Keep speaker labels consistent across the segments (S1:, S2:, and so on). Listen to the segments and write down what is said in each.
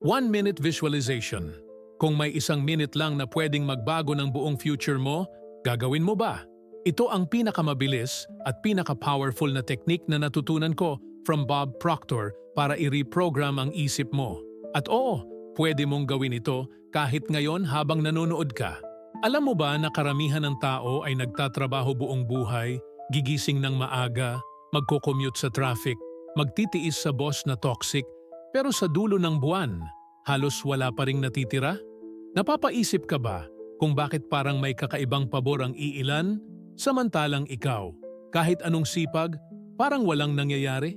S1: One minute visualization. Kung may isang minute lang na pwedeng magbago ng buong future mo, gagawin mo ba? Ito ang pinakamabilis at pinaka-powerful na technique na natutunan ko from Bob Proctor para i-reprogram ang isip mo. At oo, pwede mong gawin ito kahit ngayon habang nanonood ka. Alam mo ba na karamihan ng tao ay nagtatrabaho buong buhay, gigising ng maaga, magko-commute sa traffic, magtitiis sa boss na toxic, pero sa dulo ng buwan, halos wala pa ring natitira? Napapaisip ka ba kung bakit parang may kakaibang pabor ang iilan, samantalang ikaw, kahit anong sipag, parang walang nangyayari?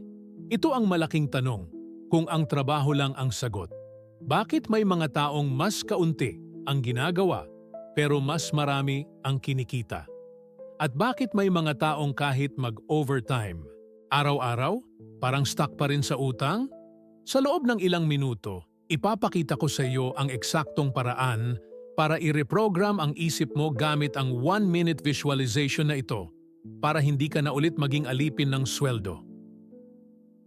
S1: Ito ang malaking tanong, kung ang trabaho lang ang sagot. Bakit may mga taong mas kaunti ang ginagawa pero mas marami ang kinikita? At bakit may mga taong kahit mag-overtime, araw-araw, parang stuck pa rin sa utang? Sa loob ng ilang minuto, ipapakita ko sa iyo ang eksaktong paraan para i-reprogram ang isip mo gamit ang one-minute visualization na ito para hindi ka na ulit maging alipin ng sweldo.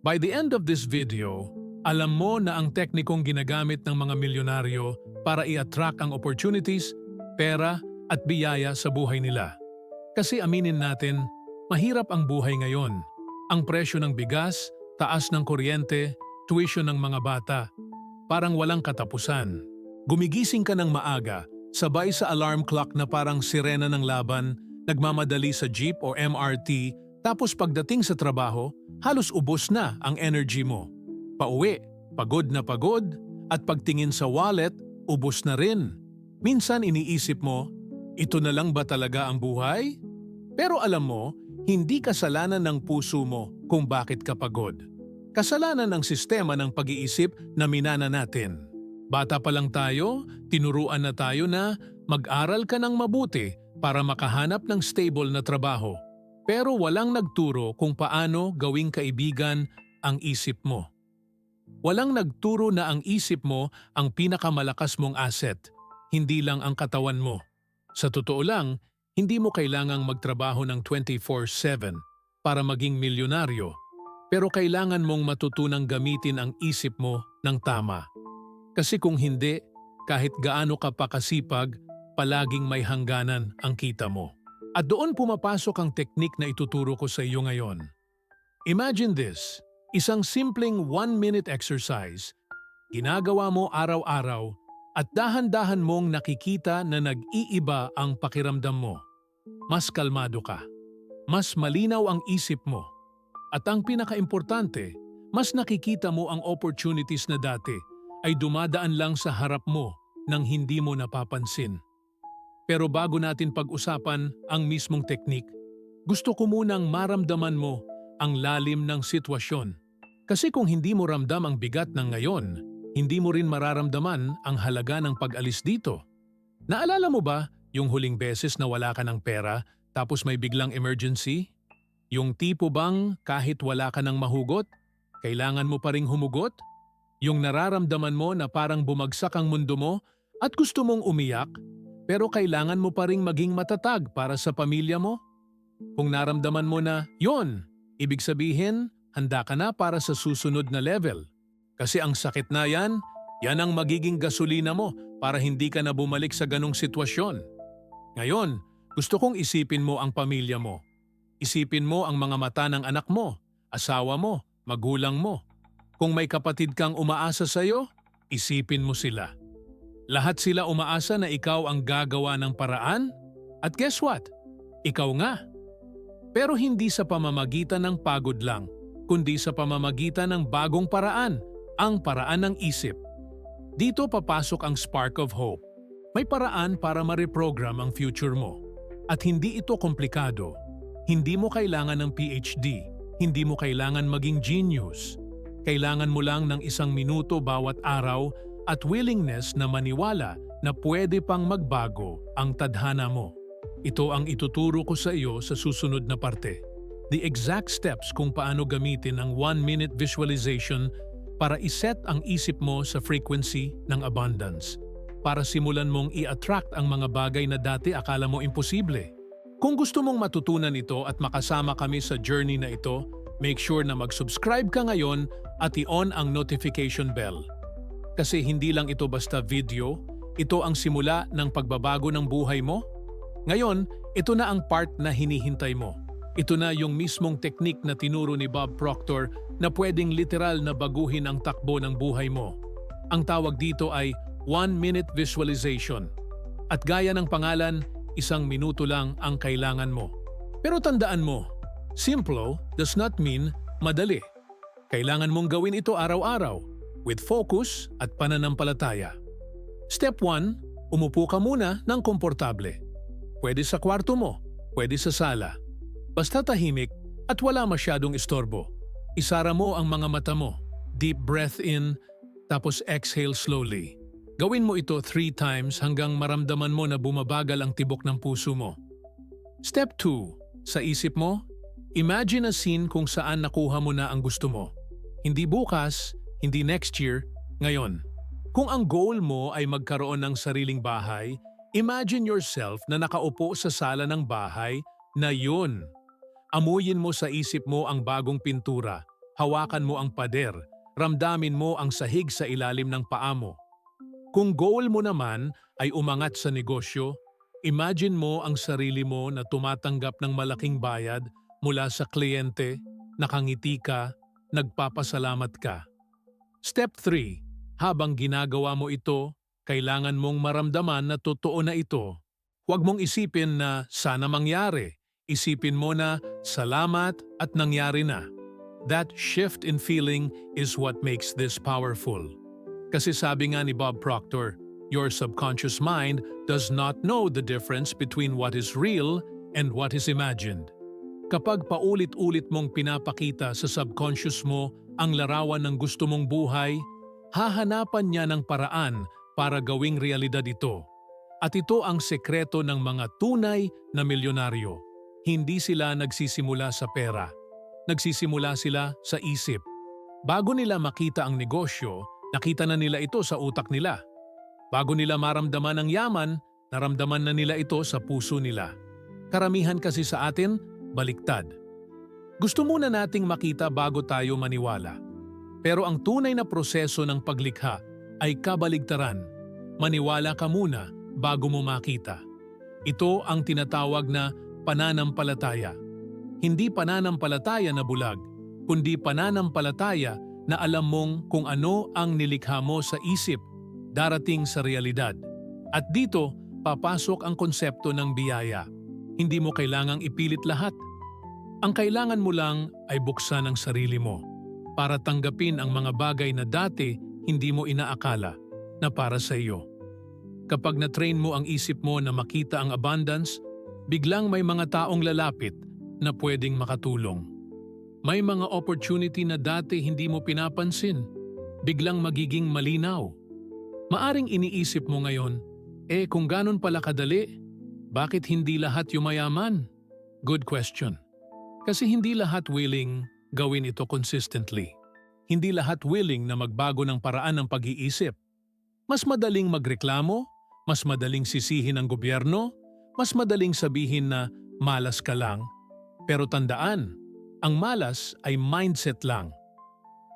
S1: By the end of this video, alam mo na ang teknikong ginagamit ng mga milyonaryo para i-attract ang opportunities, pera at biyaya sa buhay nila. Kasi aminin natin, mahirap ang buhay ngayon. Ang presyo ng bigas, taas ng kuryente, tuition ng mga bata, parang walang katapusan. Gumigising ka ng maaga, sabay sa alarm clock na parang sirena ng laban, nagmamadali sa jeep o MRT, tapos pagdating sa trabaho, halos ubos na ang energy mo. Pauwi, pagod na pagod, at pagtingin sa wallet, ubos na rin. Minsan iniisip mo, ito na lang ba talaga ang buhay? Pero alam mo, hindi kasalanan ng puso mo kung bakit ka pagod. Kasalanan ng sistema ng pag-iisip na minana natin. Bata pa lang tayo, tinuruan na tayo na mag-aral ka ng mabuti para makahanap ng stable na trabaho. Pero walang nagturo kung paano gawing kaibigan ang isip mo. Walang nagturo na ang isip mo ang pinakamalakas mong asset, hindi lang ang katawan mo. Sa totoo lang, hindi mo kailangang magtrabaho ng 24-7 para maging milyonaryo, pero kailangan mong matutunang gamitin ang isip mo ng tama. Kasi kung hindi, kahit gaano ka pa kasipag, palaging may hangganan ang kita mo. At doon pumapasok ang teknik na ituturo ko sa iyo ngayon. Imagine this, isang simpleng one-minute exercise, ginagawa mo araw-araw at dahan-dahan mong nakikita na nag-iiba ang pakiramdam mo. Mas kalmado ka. Mas malinaw ang isip mo. At ang pinakaimportante, mas nakikita mo ang opportunities na dati ay dumadaan lang sa harap mo nang hindi mo napapansin. Pero bago natin pag-usapan ang mismong teknik, gusto ko munang maramdaman mo ang lalim ng sitwasyon. Kasi kung hindi mo ramdam ang bigat ng ngayon, hindi mo rin mararamdaman ang halaga ng pag-alis dito. Naalala mo ba yung huling beses na wala ka ng pera tapos may biglang emergency? Yung tipo bang kahit wala ka ng mahugot, kailangan mo pa ring humugot? Yung nararamdaman mo na parang bumagsak ang mundo mo at gusto mong umiyak, pero kailangan mo pa ring maging matatag para sa pamilya mo? Kung naramdaman mo na, yon, ibig sabihin, handa ka na para sa susunod na level. Kasi ang sakit na yan, yan ang magiging gasolina mo para hindi ka na bumalik sa ganong sitwasyon. Ngayon, gusto kong isipin mo ang pamilya mo. Isipin mo ang mga mata ng anak mo, asawa mo, magulang mo. Kung may kapatid kang umaasa sa iyo, isipin mo sila. Lahat sila umaasa na ikaw ang gagawa ng paraan? At guess what? Ikaw nga. Pero hindi sa pamamagitan ng pagod lang, kundi sa pamamagitan ng bagong paraan, ang paraan ng isip. Dito papasok ang spark of hope. May paraan para ma-reprogram ang future mo. At hindi ito komplikado. Hindi mo kailangan ng PhD. Hindi mo kailangan maging genius. Kailangan mo lang ng isang minuto bawat araw at willingness na maniwala na pwede pang magbago ang tadhana mo. Ito ang ituturo ko sa iyo sa susunod na parte. The exact steps kung paano gamitin ang one-minute visualization para iset ang isip mo sa frequency ng abundance para simulan mong i-attract ang mga bagay na dati akala mo imposible. Kung gusto mong matutunan ito at makasama kami sa journey na ito, make sure na mag-subscribe ka ngayon at i-on ang notification bell. Kasi hindi lang ito basta video, ito ang simula ng pagbabago ng buhay mo. Ngayon, ito na ang part na hinihintay mo. Ito na yung mismong teknik na tinuro ni Bob Proctor na pwedeng literal na baguhin ang takbo ng buhay mo. Ang tawag dito ay one-minute visualization. At gaya ng pangalan, isang minuto lang ang kailangan mo. Pero tandaan mo, simple does not mean madali. Kailangan mong gawin ito araw-araw with focus at pananampalataya. Step 1, umupo ka muna ng komportable. Pwede sa kwarto mo, pwede sa sala. Basta tahimik at wala masyadong istorbo. Isara mo ang mga mata mo. Deep breath in, tapos exhale slowly. Gawin mo ito three times hanggang maramdaman mo na bumabagal ang tibok ng puso mo. Step 2. Sa isip mo, imagine a scene kung saan nakuha mo na ang gusto mo. Hindi bukas, hindi next year, ngayon. Kung ang goal mo ay magkaroon ng sariling bahay, imagine yourself na nakaupo sa sala ng bahay na yun. Amuyin mo sa isip mo ang bagong pintura, hawakan mo ang pader, ramdamin mo ang sahig sa ilalim ng paa mo. Kung goal mo naman ay umangat sa negosyo, imagine mo ang sarili mo na tumatanggap ng malaking bayad mula sa kliyente, nakangiti ka, nagpapasalamat ka. Step 3. Habang ginagawa mo ito, kailangan mong maramdaman na totoo na ito. Huwag mong isipin na sana mangyari. Isipin mo na salamat at nangyari na. That shift in feeling is what makes this powerful. Kasi sabi nga ni Bob Proctor, your subconscious mind does not know the difference between what is real and what is imagined. Kapag paulit-ulit mong pinapakita sa subconscious mo ang larawan ng gusto mong buhay, hahanapan niya ng paraan para gawing realidad ito. At ito ang sekreto ng mga tunay na milyonaryo. Hindi sila nagsisimula sa pera. Nagsisimula sila sa isip. Bago nila makita ang negosyo, nakita na nila ito sa utak nila. Bago nila maramdaman ang yaman, naramdaman na nila ito sa puso nila. Karamihan kasi sa atin, baliktad. Gusto muna nating makita bago tayo maniwala. Pero ang tunay na proseso ng paglikha ay kabaligtaran. Maniwala ka muna bago mo makita. Ito ang tinatawag na pananampalataya. Hindi pananampalataya na bulag, kundi pananampalataya na alam mong kung ano ang nilikha mo sa isip darating sa realidad. At dito, papasok ang konsepto ng biyaya. Hindi mo kailangang ipilit lahat. Ang kailangan mo lang ay buksan ang sarili mo para tanggapin ang mga bagay na dati hindi mo inaakala na para sa iyo. Kapag na-train mo ang isip mo na makita ang abundance, biglang may mga taong lalapit na pwedeng makatulong. May mga opportunity na dati hindi mo pinapansin, biglang magiging malinaw. Maaring iniisip mo ngayon, eh kung ganon pala kadali, bakit hindi lahat yumayaman? Good question. Kasi hindi lahat willing gawin ito consistently. Hindi lahat willing na magbago ng paraan ng pag-iisip. Mas madaling magreklamo, mas madaling sisihin ang gobyerno, mas madaling sabihin na malas ka lang. Pero tandaan, ang malas ay mindset lang.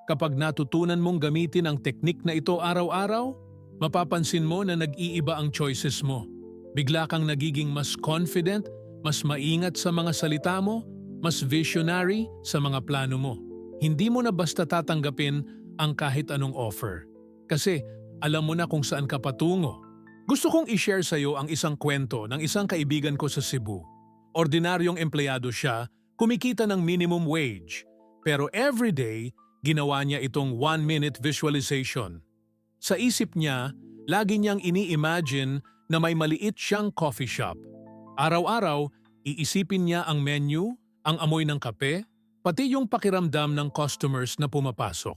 S1: Kapag natutunan mong gamitin ang teknik na ito araw-araw, mapapansin mo na nag-iiba ang choices mo. Bigla kang nagiging mas confident, mas maingat sa mga salita mo, mas visionary sa mga plano mo. Hindi mo na basta tatanggapin ang kahit anong offer. Kasi alam mo na kung saan ka patungo. Gusto kong i-share sa iyo ang isang kwento ng isang kaibigan ko sa Cebu. Ordinaryong empleyado siya, kumikita ng minimum wage. Pero everyday, ginawa niya itong one-minute visualization. Sa isip niya, lagi niyang ini-imagine na may maliit siyang coffee shop. Araw-araw, iisipin niya ang menu, ang amoy ng kape, pati yung pakiramdam ng customers na pumapasok.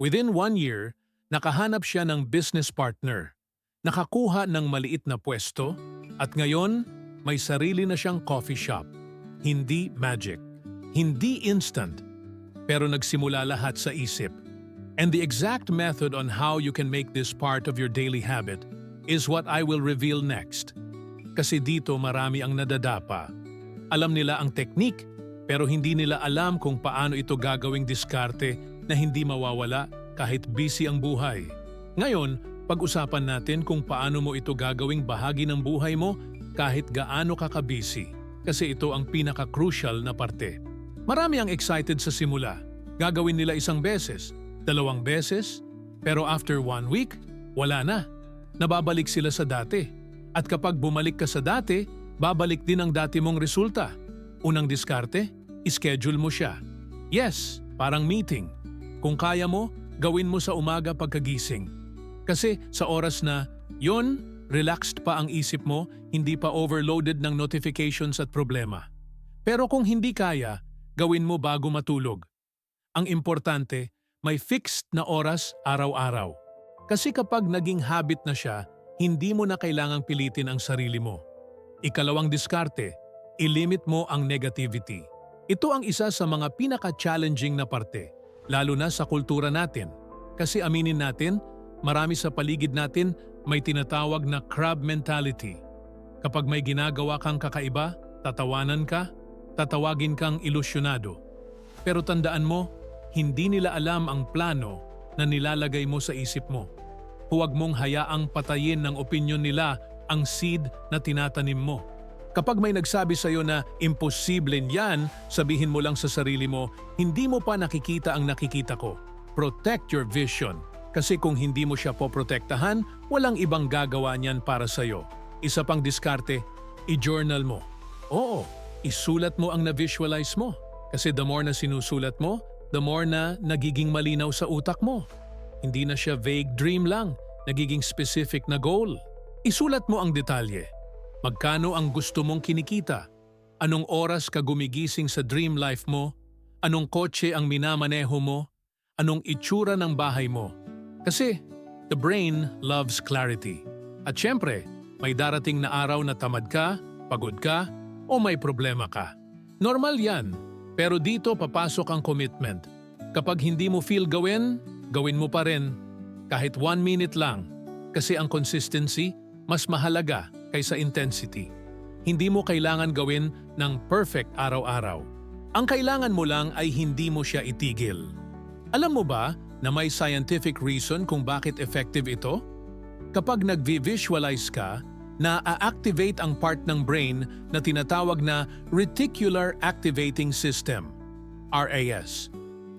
S1: Within one year, nakahanap siya ng business partner, nakakuha ng maliit na pwesto, at ngayon may sarili na siyang coffee shop. Hindi magic, hindi instant, pero nagsimula lahat sa isip. And the exact method on how you can make this part of your daily habit is what I will reveal next. Kasi dito marami ang nadadapa. Alam nila ang teknik, pero hindi nila alam kung paano ito gagawing diskarte na hindi mawawala kahit busy ang buhay. Ngayon, pag-usapan natin kung paano mo ito gagawing bahagi ng buhay mo kahit gaano ka kabisi. Kasi ito ang pinaka-crucial na parte. Marami ang excited sa simula. Gagawin nila isang beses, dalawang beses, pero after one week, wala na. Nababalik sila sa dati. At kapag bumalik ka sa dati, babalik din ang dati mong resulta. Unang diskarte, ischedule mo siya. Yes, parang meeting. Kung kaya mo, gawin mo sa umaga pagkagising. Kasi sa oras na yon, relaxed pa ang isip mo, hindi pa overloaded ng notifications at problema. Pero kung hindi kaya, gawin mo bago matulog. Ang importante, may fixed na oras araw-araw. Kasi kapag naging habit na siya, hindi mo na kailangang pilitin ang sarili mo. Ikalawang diskarte, ilimit mo ang negativity. Ito ang isa sa mga pinaka-challenging na parte, lalo na sa kultura natin. Kasi aminin natin, marami sa paligid natin may tinatawag na crab mentality. Kapag may ginagawa kang kakaiba, tatawanan ka, tatawagin kang ilusyonado. Pero tandaan mo, hindi nila alam ang plano na nilalagay mo sa isip mo. Huwag mong hayaang patayin ng opinyon nila ang seed na tinatanim mo. Kapag may nagsabi sa iyo na imposible yan, sabihin mo lang sa sarili mo, hindi mo pa nakikita ang nakikita ko. Protect your vision. Kasi kung hindi mo siya poprotektahan, walang ibang gagawa niyan para sa iyo. Isa pang diskarte, i-journal mo. Oo, isulat mo ang na-visualize mo. Kasi the more na sinusulat mo, the more na nagiging malinaw sa utak mo. Hindi na siya vague dream lang, nagiging specific na goal. Isulat mo ang detalye. Magkano ang gusto mong kinikita? Anong oras ka gumigising sa dream life mo? Anong kotse ang minamaneho mo? Anong itsura ng bahay mo? Kasi the brain loves clarity. At syempre, may darating na araw na tamad ka, pagod ka, o may problema ka. Normal yan, pero dito papasok ang commitment. Kapag hindi mo feel gawin, gawin mo pa rin. Kahit one minute lang. Kasi ang consistency, mas mahalaga kaysa intensity. Hindi mo kailangan gawin ng perfect araw-araw. Ang kailangan mo lang ay hindi mo siya itigil. Alam mo ba na may scientific reason kung bakit effective ito? Kapag nag-visualize ka, na-activate ang part ng brain na tinatawag na Reticular Activating System, RAS.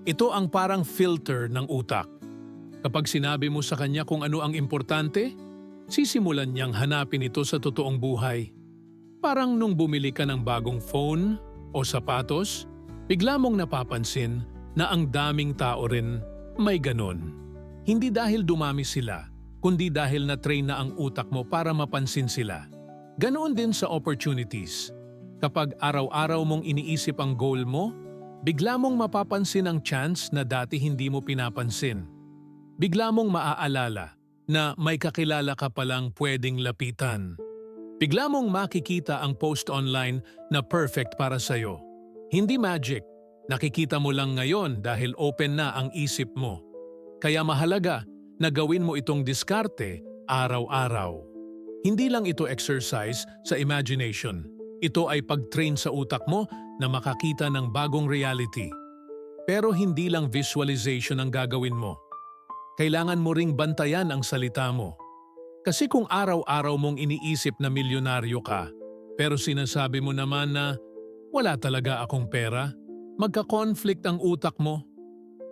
S1: Ito ang parang filter ng utak. Kapag sinabi mo sa kanya kung ano ang importante, sisimulan niyang hanapin ito sa totoong buhay. Parang nung bumili ka ng bagong phone o sapatos, bigla mong napapansin na ang daming tao rin may ganon. Hindi dahil dumami sila, kundi dahil na-train na ang utak mo para mapansin sila. Ganoon din sa opportunities. Kapag araw-araw mong iniisip ang goal mo, bigla mong mapapansin ang chance na dati hindi mo pinapansin. Bigla mong maaalala na may kakilala ka palang pwedeng lapitan. Bigla mong makikita ang post online na perfect para sa'yo. Hindi magic, nakikita mo lang ngayon dahil open na ang isip mo. Kaya mahalaga na gawin mo itong diskarte araw-araw. Hindi lang ito exercise sa imagination. Ito ay pag-train sa utak mo na makakita ng bagong reality. Pero hindi lang visualization ang gagawin mo. Kailangan mo ring bantayan ang salita mo. Kasi kung araw-araw mong iniisip na milyonaryo ka, pero sinasabi mo naman na wala talaga akong pera, magka-conflict ang utak mo.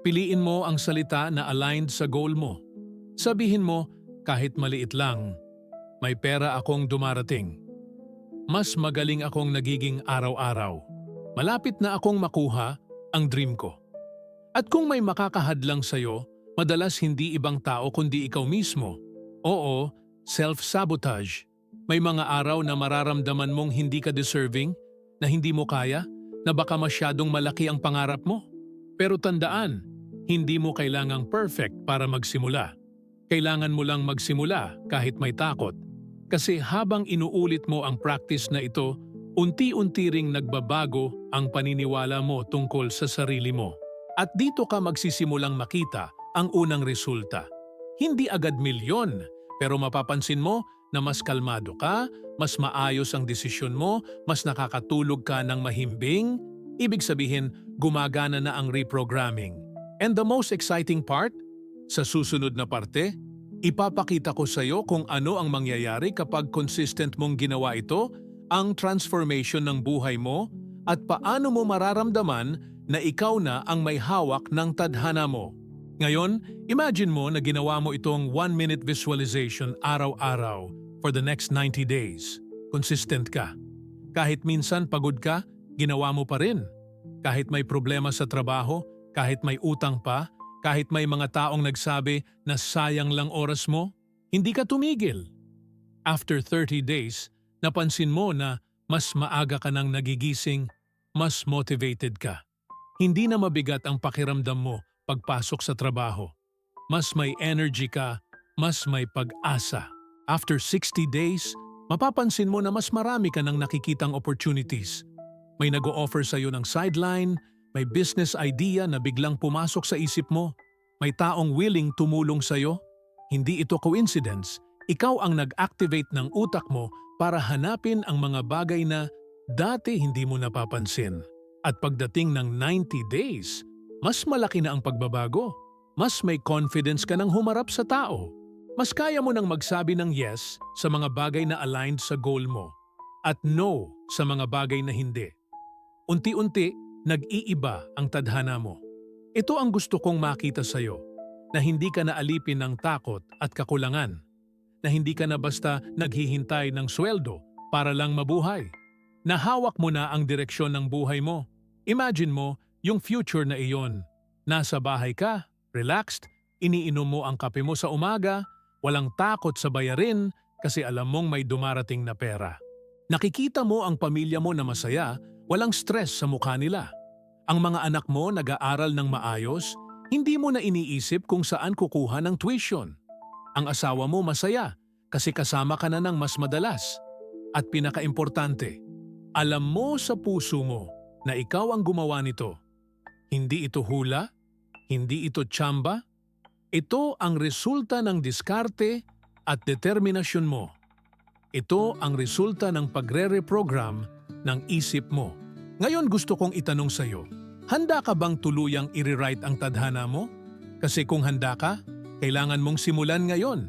S1: Piliin mo ang salita na aligned sa goal mo. Sabihin mo, kahit maliit lang, may pera akong dumarating. Mas magaling akong nagiging araw-araw. Malapit na akong makuha ang dream ko. At kung may makakahadlang sa'yo, madalas hindi ibang tao kundi ikaw mismo. Oo, self-sabotage. May mga araw na mararamdaman mong hindi ka deserving, na hindi mo kaya, na baka masyadong malaki ang pangarap mo. Pero tandaan, hindi mo kailangang perfect para magsimula. Kailangan mo lang magsimula kahit may takot. Kasi habang inuulit mo ang practice na ito, unti-unti ring nagbabago ang paniniwala mo tungkol sa sarili mo. At dito ka magsisimulang makita ang unang resulta. Hindi agad milyon, pero mapapansin mo na mas kalmado ka, mas maayos ang desisyon mo, mas nakakatulog ka ng mahimbing, ibig sabihin gumagana na ang reprogramming. And the most exciting part, sa susunod na parte, Ipapakita ko sa iyo kung ano ang mangyayari kapag consistent mong ginawa ito, ang transformation ng buhay mo, at paano mo mararamdaman na ikaw na ang may hawak ng tadhana mo. Ngayon, imagine mo na ginawa mo itong one-minute visualization araw-araw for the next 90 days. Consistent ka. Kahit minsan pagod ka, ginawa mo pa rin. Kahit may problema sa trabaho, kahit may utang pa, kahit may mga taong nagsabi na sayang lang oras mo, hindi ka tumigil. After 30 days, napansin mo na mas maaga ka nang nagigising, mas motivated ka. Hindi na mabigat ang pakiramdam mo pagpasok sa trabaho. Mas may energy ka, mas may pag-asa. After 60 days, mapapansin mo na mas marami ka nang nakikitang opportunities. May nag-o-offer sa'yo ng sideline, may business idea na biglang pumasok sa isip mo, may taong willing tumulong sa'yo. Hindi ito coincidence. Ikaw ang nag-activate ng utak mo para hanapin ang mga bagay na dati hindi mo napapansin. At pagdating ng 90 days, mas malaki na ang pagbabago. Mas may confidence ka nang humarap sa tao. Mas kaya mo nang magsabi ng yes sa mga bagay na aligned sa goal mo at no sa mga bagay na hindi. Unti-unti, nag-iiba ang tadhana mo. Ito ang gusto kong makita sa iyo, na hindi ka naalipin ng takot at kakulangan, na hindi ka na basta naghihintay ng sweldo para lang mabuhay, na hawak mo na ang direksyon ng buhay mo. Imagine mo yung future na iyon. Nasa bahay ka, relaxed, iniinom mo ang kape mo sa umaga, walang takot sa bayarin kasi alam mong may dumarating na pera. Nakikita mo ang pamilya mo na masaya, walang stress sa mukha nila. Ang mga anak mo nag-aaral ng maayos, hindi mo na iniisip kung saan kukuha ng tuition. Ang asawa mo masaya kasi kasama ka na ng mas madalas. At pinakaimportante, alam mo sa puso mo na ikaw ang gumawa nito. Hindi ito hula, hindi ito tsamba, ito ang resulta ng diskarte at determinasyon mo. Ito ang resulta ng pagre-reprogram ng isip mo. Ngayon gusto kong itanong sa iyo, handa ka bang tuluyang i-rewrite ang tadhana mo? Kasi kung handa ka, kailangan mong simulan ngayon.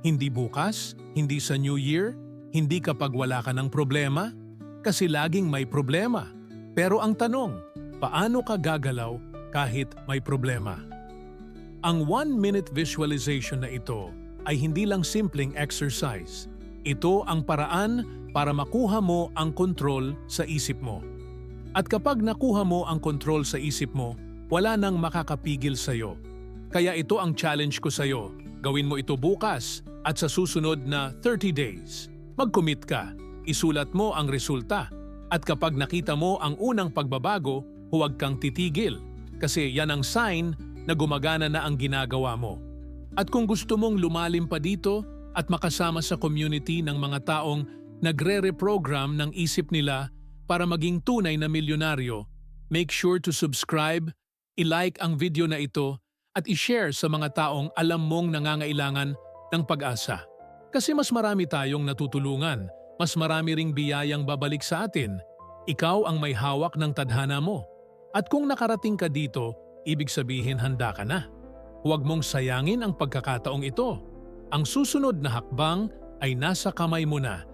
S1: Hindi bukas, hindi sa New Year, hindi kapag wala ka ng problema, kasi laging may problema. Pero ang tanong, paano ka gagalaw kahit may problema? Ang one-minute visualization na ito ay hindi lang simpleng exercise. Ito ang paraan para makuha mo ang kontrol sa isip mo. At kapag nakuha mo ang kontrol sa isip mo, wala nang makakapigil sa iyo. Kaya ito ang challenge ko sa iyo. Gawin mo ito bukas at sa susunod na 30 days. Mag-commit ka, isulat mo ang resulta. At kapag nakita mo ang unang pagbabago, huwag kang titigil. Kasi yan ang sign na gumagana na ang ginagawa mo. At kung gusto mong lumalim pa dito at makasama sa community ng mga taong nagre-reprogram ng isip nila para maging tunay na milyonaryo, make sure to subscribe, i-like ang video na ito at i-share sa mga taong alam mong nangangailangan ng pag-asa. Kasi mas marami tayong natutulungan, mas marami ring biyayang babalik sa atin. Ikaw ang may hawak ng tadhana mo. At kung nakarating ka dito, ibig sabihin handa ka na. Huwag mong sayangin ang pagkakataong ito. Ang susunod na hakbang ay nasa kamay mo na